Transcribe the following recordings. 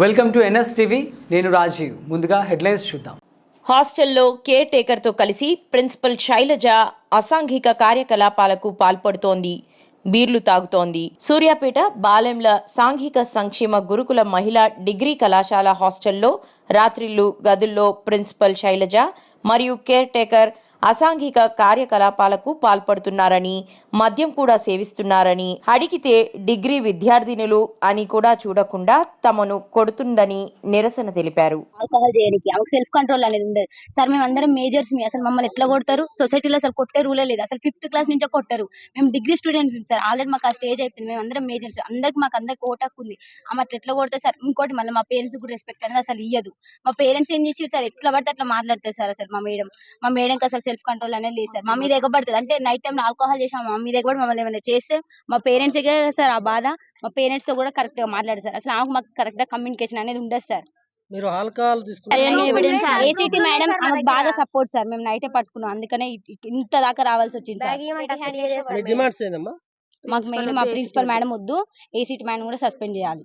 Welcome to NS TV. నేను రాజీవ్. ముందుగా headlines చూద్దాం. హాస్టల్లో కేర్ టేకర్తో కలిసి ప్రిన్సిపల్ శైలజ అసాంఘిక కార్యకలాపాలకు పాల్పడుతోంది. బీర్లు తాగుతోంది. సూర్యాపేట బాలెంల సాంఘిక సంక్షేమ గురుకుల మహిళా డిగ్రీ కళాశాల హాస్టల్లో రాత్రిళ్ళు గదుల్లో ప్రిన్సిపల్ శైలజ మరియు కేర్ టేకర్ అసాంఘిక కార్యకలాపాలకు పాల్పడుతున్నారని మద్యం కూడా సేవిస్తున్నారని అడిగితే డిగ్రీ విద్యార్థినులు అని కూడా చూడకుండా తమను కొడుతుందని నిరసన తెలిపారు. ఆల్కహాల్ చేయడానికి ఆమెకు సెల్ఫ్ కంట్రోల్ అనేది ఉండదు సార్ మేము అందరం మేజర్స్ మీ అసలు మమ్మల్ని ఎట్లా కొడతారు? సొసైటీలో అసలు కొట్టే రూలే లేదు. అసలు ఫిఫ్త్ క్లాస్ నుంచే కొట్టారు. మేము డిగ్రీ స్టూడెంట్ సార్. ఆల్రెడీ మాకు ఆ స్టేజ్ అయిపోయింది. మేము అందరం మేజర్స్ అందరికి మాకు అందరికి ఓటాకు ఉంది. ఆమె అట్లా ఎట్లా కొడతారు సార్? ఇంకోటి మళ్ళీ మా పేరెంట్స్ కూడా రెస్పెక్ట్ అనేది అసలు ఇయ్యదు. మా పేరెంట్స్ ఏం చేసి సార్? ఎట్లా పడితే అట్లా మాట్లాడతారు సార్ అసలు మా మేడం. మా మేడంకి అసలు సెల్ఫ్ కంట్రోల్ అనేది లేదు సార్ మా మీద ఎగబడుతుంది. అంటే నైట్ టైం ఆల్కహాల్ చేసాం మా మీద ఎగబడి మమ్మల్ని ఏమైనా చేస్తే మా పేరెంట్స్ సార్ ఆ బాధ? మా పేరెంట్స్తో కూడా కరెక్ట్గా మాట్లాడారు సార్. అసలు ఆమెకు మాకు కరెక్ట్గా కమ్యూనికేషన్ అనేది ఉండదు సార్. మీరు ఆల్కహాల్ ఏసీటీ మేడం బాగా సపోర్ట్ సార్. మేము నైటే పట్టుకున్నాం. అందుకనే ఇంత దాకా రావాల్సి వచ్చింది సార్. మీ డిమాండ్స్ ఏందమ్మా? మాకు మెయిన్ మా ప్రిన్సిపల్ మేడం వద్దు. ఏసీటీ మేడం కూడా సస్పెండ్ చేయాలి.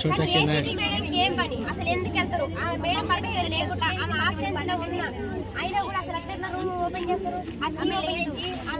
ఏం పని? అసలు ఎందుకు వెళ్తారు? ఆ మేడం పర్మిషన్ లేకుండా ఆమె ఆబ్సెన్స్లో ఉన్నా. అయినా కూడా అసలు ఎట్లా రూమ్ ఓపెన్ చేస్తారు? ఆమె లేచి ఆమె